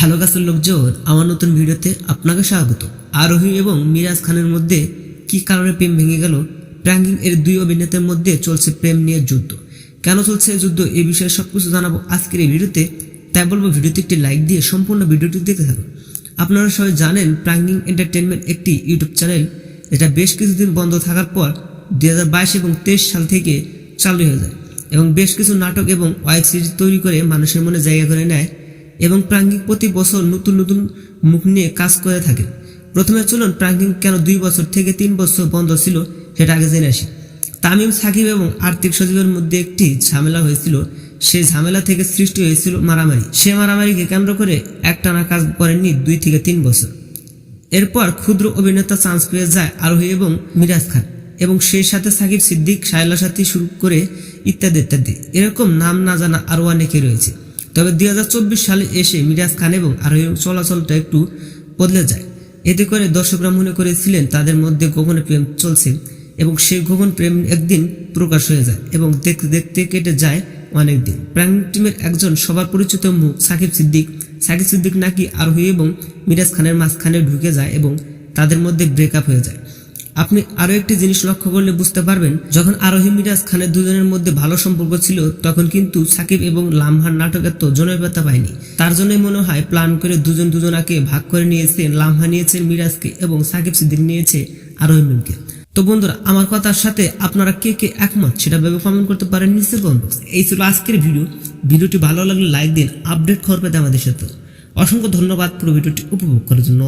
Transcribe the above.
Hello গাছের লোকজন, আমার নতুন ভিডিওতে আপনাকে স্বাগত। আরোহী এবং মিরাজ খানের মধ্যে কি কারণে প্রেম ভেঙে গেল? প্র্যাঙ্কিং এর দুই অভিনেতার মধ্যে চলছে প্রেম নিয়ে যুদ্ধ। কেন চলছে যুদ্ধ এই বিষয়ে সবকিছু জানাব আজকের এই ভিডিওতে। তাই বলব ভিডিওতে একটি লাইক দিয়ে সম্পূর্ণ ভিডিওটি দেখতে থাকুন। আপনারা সবাই জানেন প্র্যাঙ্কিং এন্টারটেনমেন্ট একটি ইউটিউব চ্যানেল। যেটা বেশ কিছুদিন বন্ধ থাকার পর দু হাজার বাইশ এবং তেইশ সাল থেকে চালু হয়ে যায়। এবং বেশ কিছু নাটক এবং ওয়েব সিরিজ তৈরি করে মানুষের মনে জায়গা করে নেয় এবং প্রাঙ্গিক প্রতি বছর নতুন নতুন মুখ নিয়ে কাজ করে থাকে প্রথমে চলুন প্রাঙ্গিক কেন দুই বছর থেকে তিন বছর বন্ধ ছিল সেটা আগে জেনে আসি। তামিম সাকিব এবং আর্থিক সচিবের মধ্যে একটি ঝামেলা হয়েছিল। সেই ঝামেলা থেকে সৃষ্টি হয়েছিল মারামারি। সে মারামারিকে কেন্দ্র করে একটানা কাজ করেননি দুই থেকে তিন বছর। এরপর ক্ষুদ্র অভিনেতা চান্স পেয়ে যায় আরোহী এবং মিরাজ খান এবং সেই সাথে সাকিব সিদ্দিক সায়লা সাথী শুরু করে ইত্যাদি ইত্যাদি। এরকম নাম না জানা আরও অনেকে রয়েছে। তবে দুই হাজার চব্বিশ সালে এসে মিরাজ খান এবং আরোহীর চলাচলটা একটু বদলে যায়। এতে করে দর্শকরা মনে করেছিলেন তাদের মধ্যে গোপন প্রেম চলছে এবং সেই গোপন প্রেম একদিন প্রকাশ হয়ে যায় এবং দেখতে দেখতে কেটে যায় অনেক দিন। প্রাণ টিমের একজন সবার পরিচিত মুখ সাকিব সিদ্দিক। সাকিব সিদ্দিক নাকি আরোহী এবং মিরাজ খানের মাঝখানে ঢুকে যায় এবং তাদের মধ্যে ব্রেকআপ হয়ে যায়। আপনি আরও একটি জিনিস লক্ষ্য করলে বুঝতে পারবেন, যখন আরোহী মিরাজ খানের দুজনের মধ্যে ভালো সম্পর্ক ছিল, তখন কিন্তু সাকিব এবং লামহার নাটকের তো জনপ্রিয়তা পায়নি। তার জন্যই মনে হয় প্ল্যান করে দুজন দুজনাকে ভাগ করে নিয়েছে লামহা নিয়েছেন মিরাজকে এবং সাকিব সিদ্দিক নিয়েছে আরোহী মিমকে। তো বন্ধুরা, আমার কথার সাথে আপনারা কে কে একমত সেটা ভেবে কমেন্ট করতে পারেন নিচের কমেন্ট এই ছিল আজকের ভিডিও। ভিডিওটি ভালো লাগলে লাইক দিন, আপডেট খবর পেতে আমাদের সাথে। অসংখ্য ধন্যবাদ পুরো ভিডিওটি উপভোগ করার জন্য।